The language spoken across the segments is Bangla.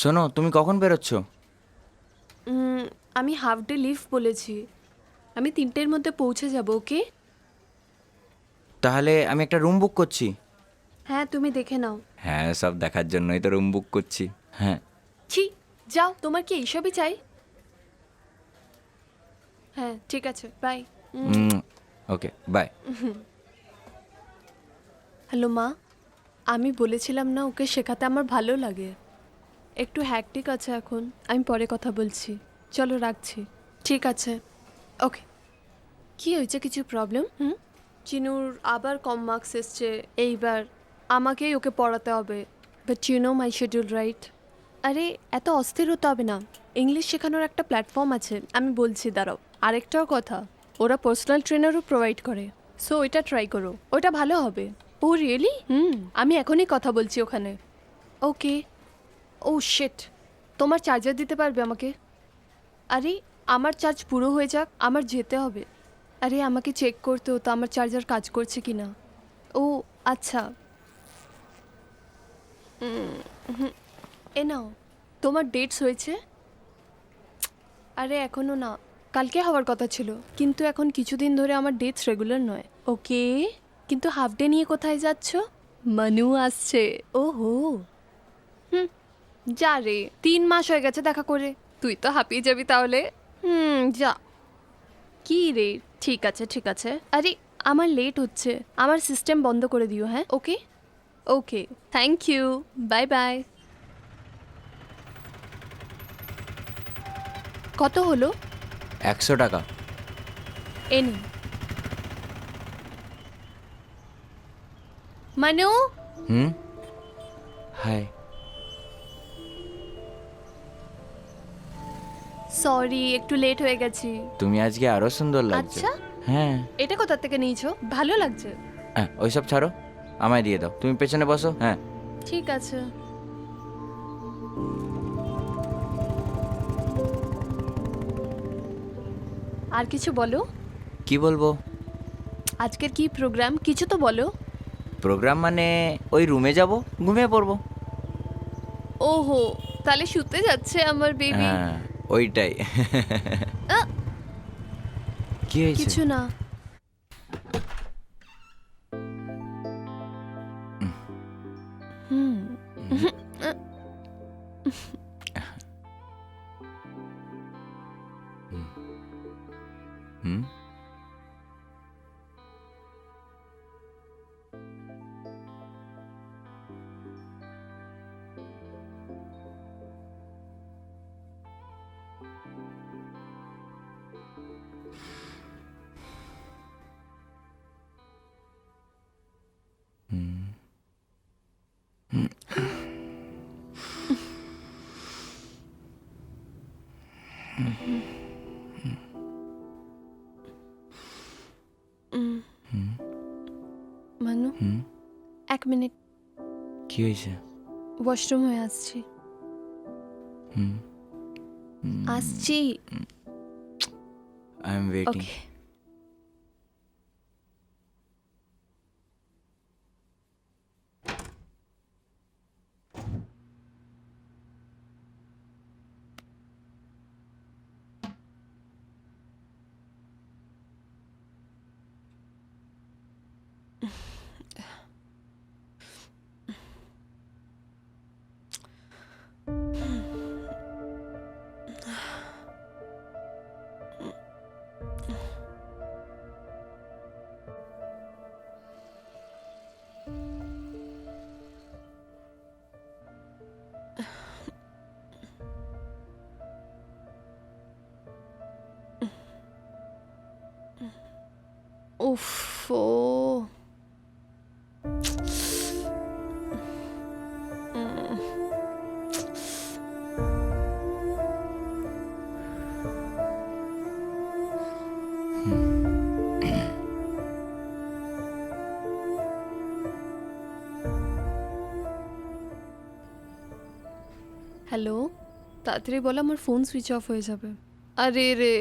শোনো তুমি কখন বেরোচ্ছ? আমি হাফ ডে লিভ বলেছি। আমি তিনটের মধ্যে পৌঁছে যাব ওকে? তাহলে আমি একটা রুম বুক করছি। হ্যাঁ তুমি দেখে নাও। হ্যাঁ সব দেখার জন্যই তো রুম বুক করছি। হ্যাঁ। ছি যাও তোমার কি এইসবই চাই? হ্যাঁ ঠিক আছে বাই ওকে বাই হ্যালো মা আমি বলেছিলাম না ওকে শেখাতে আমার ভালো লাগে। একটু হ্যাকটিক আছে এখন। আমি পরে কথা বলছি। চলো রাখছি। ঠিক আছে। ওকে কি হয়েছে? কিছু প্রবলেম হুম? চিনুর আবার কম মার্কস এসছে। এইবার আমাকেই ওকে পড়াতে হবে। But you know my schedule right আরে এত অস্থির হতে হবে না। ইংলিশ শেখানোর একটা প্ল্যাটফর্ম আছে। আমি বলছি দাঁড়াও। আরেকটাও কথা। ওরা পার্সোনাল ট্রেনারও প্রোভাইড করে। সো ওইটা ট্রাই করো। ওটা ভালো হবে। Oh really hmm. আমি এখনই কথা বলছি ওখানে। ওকে ও শেট তোমার চার্জার দিতে পারবে আমাকে? আরে আমার চার্জ পুরো হয়ে যাক আমার যেতে হবে। আরে আমাকে চেক করতে হতো আমার চার্জার কাজ করছে কি না ও আচ্ছা। এ নাও তোমার ডেটস হয়েছে? আরে এখনও না কালকে হওয়ার কথা ছিল কিন্তু এখন কিছুদিন ধরে আমার ডেটস রেগুলার নয়। ওকে কিন্তু হাফ ডে নিয়ে কোথায় যাচ্ছ? মানু আসছে। ওহো। হুম যা রে তিন মাস হয়ে গেছে দেখা করে। তুই তো হাঁপিয়ে যাবি তাহলে। হুম যা। কি রে? ঠিক আছে ঠিক আছে। আরে আমার লেট হচ্ছে। আমার সিস্টেম বন্ধ করে দিও হ্যাঁ? Okay? Okay thank you bye bye কত হলো? একশো টাকা। এনি। মানু? হুম? হাই সরি একটু লেট হয়ে গেছি। তুমি আজকে আরও সুন্দর লাগছে। আচ্ছা? হ্যাঁ। এটা কোথা থেকে নিয়েছো? ভালো লাগছে। হ্যাঁ ওইসব ছাড়ো। আমায় দিয়ে দাও। তুমি পেছনে বসো। হ্যাঁ। ঠিক আছে। আর কিছু বলো? কি বলব? আজকের কি প্রোগ্রাম কিছু তো বলো। প্রোগ্রাম মানে ওই রুমে যাব ঘুমিয়ে পড়ব। ওহো তাহলে শুতে যাচ্ছে আমার বেবি হ্যাঁ। ওইটাই। আহ! কি হয়েছে? কিছু না। হুম হুম। মিনিট। কি হয়েছে? ওয়াশরুম হয়ে আসছি। হুম। আসছি। I am waiting. O hello তাড়াতাড়ি বলো, আমার ফোন সুইচ অফ হয়ে যাবে। আরে রে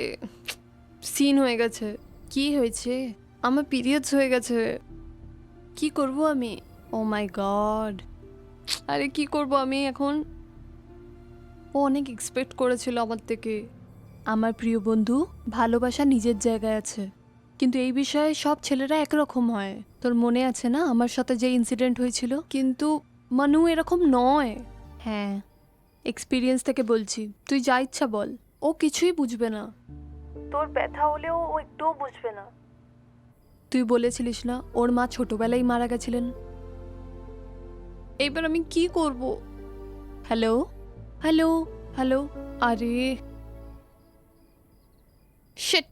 সিন হয়ে গেছে। কি হয়েছে? আমার পিরিয়ডস হয়ে গেছে। কি করব আমি? ও মাই গড আরে কি করব আমি এখন? ও অনেক এক্সপেক্ট করেছিল আমার থেকে। আমার প্রিয় বন্ধু, ভালোবাসা নিজের জায়গায় আছে। কিন্তু এই বিষয়ে সব ছেলেরা একরকম হয়। তোর মনে আছে না আমার সাথে যে ইনসিডেন্ট হয়েছিল? কিন্তু মানু এরকম নয়। হ্যাঁ এক্সপিরিয়েন্স থেকে বলছি। তুই যা ইচ্ছা বল। ও কিছুই বুঝবে না। তোর ব্যথা হলেও ও একটুও বুঝবে না। তুই বলেছিলিস না ওর মা ছোটবেলায় মারা গেছিলেন এইবার আমি কি করব হ্যালো হ্যালো হ্যালো আরে শিট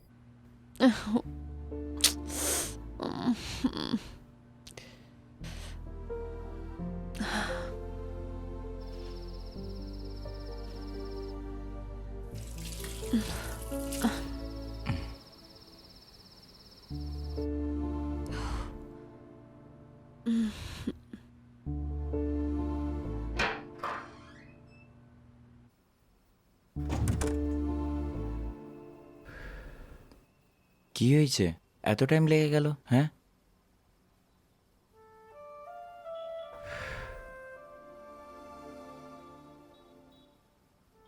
কি হয়েছে? এত টাইম লেগে গেল হ্যাঁ?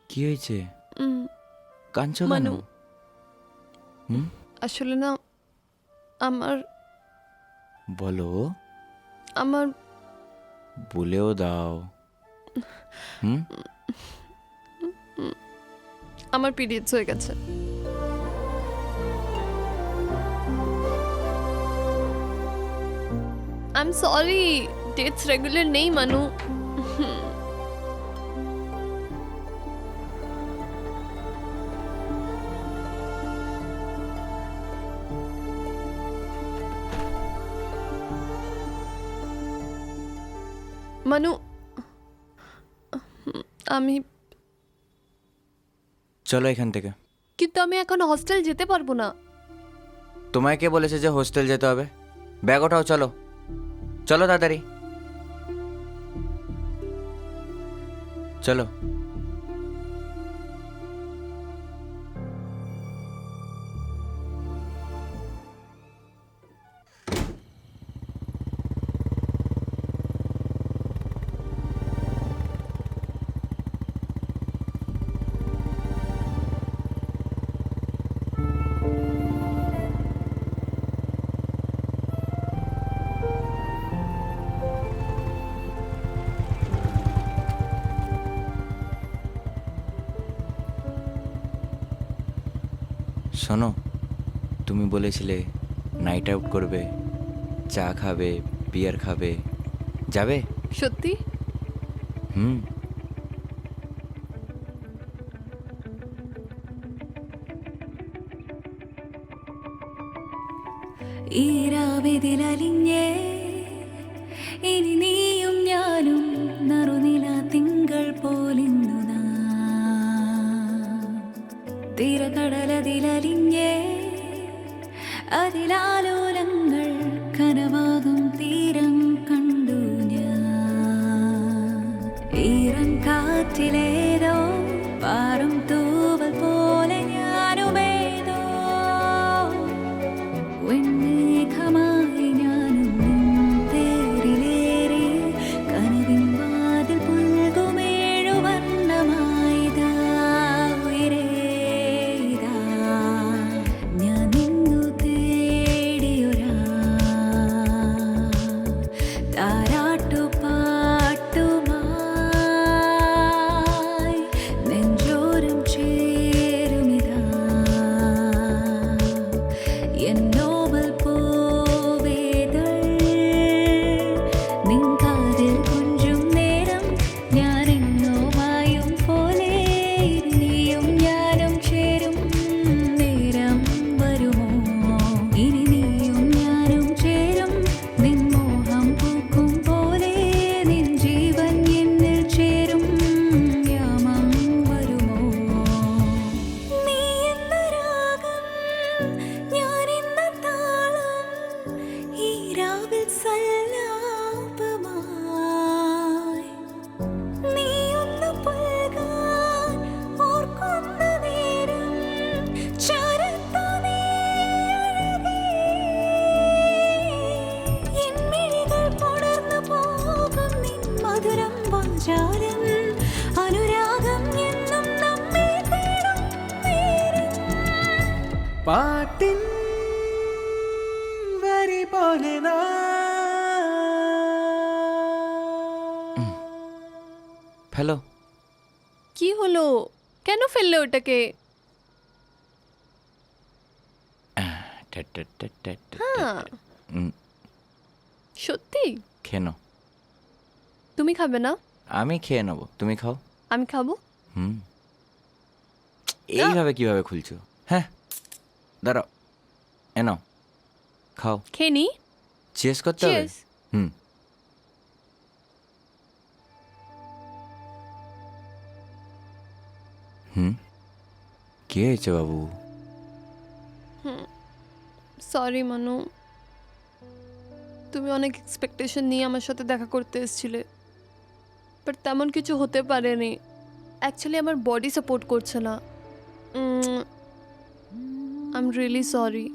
কি হয়েছে? কেন? মানু। হুম? আসলে না আমার বলো। আমার বলেও দাও। হুম? আমার পিরিয়ডস হয়ে গেছে। I am sorry dates regular নেই মানু মানু আমি চলো এখান থেকে। কিন্তু আমি এখন হস্টেল যেতে পারব না তোমায় কে বলেছে যে হোস্টেল যেতে হবে? ব্যাগ ওঠাও চলো। চলো তাড়াতাড়ি। চলো। শোনো তুমি বলেছিলে নাইট আউট করবে চা খাবে বিয়ার খাবে যাবে সত্যি হুম ഈരാവിതിലലിഞ്ഞേ ഇനി നീയും ഞാനും കടലതിലലിഞ്ഞേ. അതിലാ ফেলো। কি হলো? কেন ফেললে ওটাকে। হ্যাঁ। সত্যি? খেয়ে নাও তুমি খাবে না? আমি খেয়ে নেব। তুমি খাও। আমি খাব? হুম। এইভাবে কীভাবে খুলছো? হ্যাঁ। দাঁড়াও। এ নাও। খাও। খেয়ে নি? চেস করতে হবে? হুম। হুম? কি হয়েছে বাবু? সরি মানু। তুমি অনেক এক্সপেকটেশন নিয়ে আমার সাথে দেখা করতে এসেছিলে। বাট তেমন কিছু হতে পারেনি। অ্যাকচুয়ালি আমার বডি সাপোর্ট করছে না। আই এম রিয়েলি সরি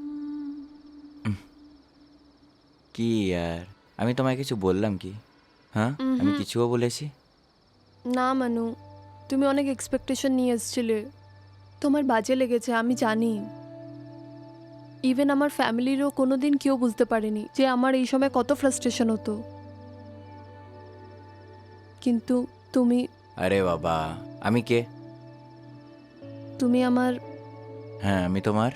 কি আর? আমি তোমায় কিছু বললাম কি? হ্যাঁ? আমি কিছুও বলেছি? না মানু। তুমি অনেক এক্সপেকটেশন নিয়ে এসেছিলে। তোমার বাজে লেগেছে আমি জানি। ইভেন আমার ফ্যামিলিরও কোনো দিন কেউ বুঝতে পারেনি যে আমার এই সময় কত ফ্রাস্ট্রেশন হতো। কিন্তু তুমি আরে বাবা আমি কে? তুমি আমার হ্যাঁ আমি তোমার?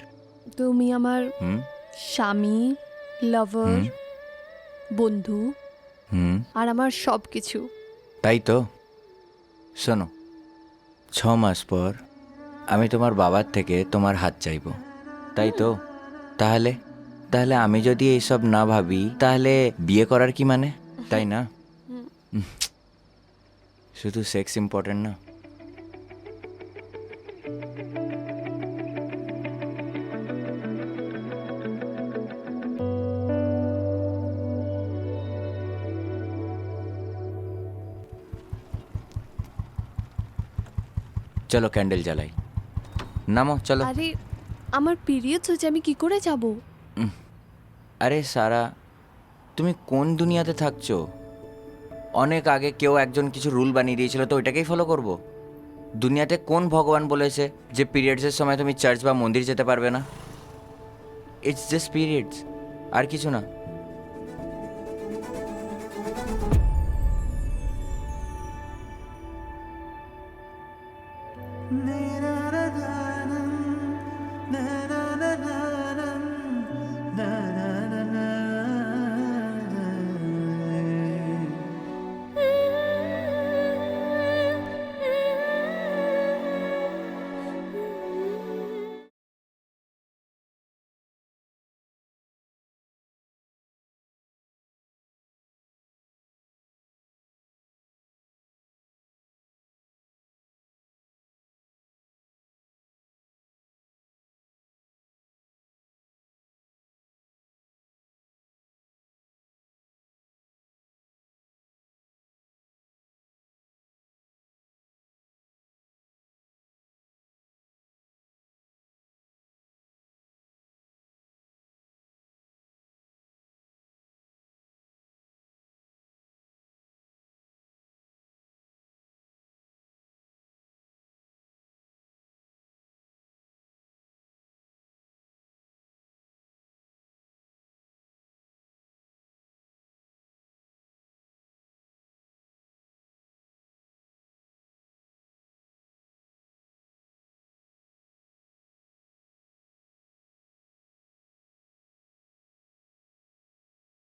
তুমি আমার হুম? স্বামী লাভার হুম? বন্ধু হুম? আর আমার সব কিছু তাই তো? শোনো ছ মাস পর আমি তোমার বাবার থেকে তোমার হাত চাইব। তাই তো? তাহলে? তাহলে আমি যদি এইসব না ভাবি তাহলে বিয়ে করার কি মানে? তাই না? শুধু সেক্স ইম্পর্টেন্ট না? চলো ক্যান্ডেল জ্বালাই। নামো চলো। আরে আমার পিরিয়ডস হচ্ছে আমি কি করে যাব? আরে সারা তুমি কোন দুনিয়াতে থাকছো? অনেক আগে কেউ একজন কিছু রুল বানিয়ে দিয়েছিল তো ওইটাকেই ফলো করব? দুনিয়াতে কোন ভগবান বলেছে যে পিরিয়ডসের সময় তুমি চার্চ বা মন্দির যেতে পারবে না? ইটস জাস্ট পিরিয়ডস আর কিছু না নে।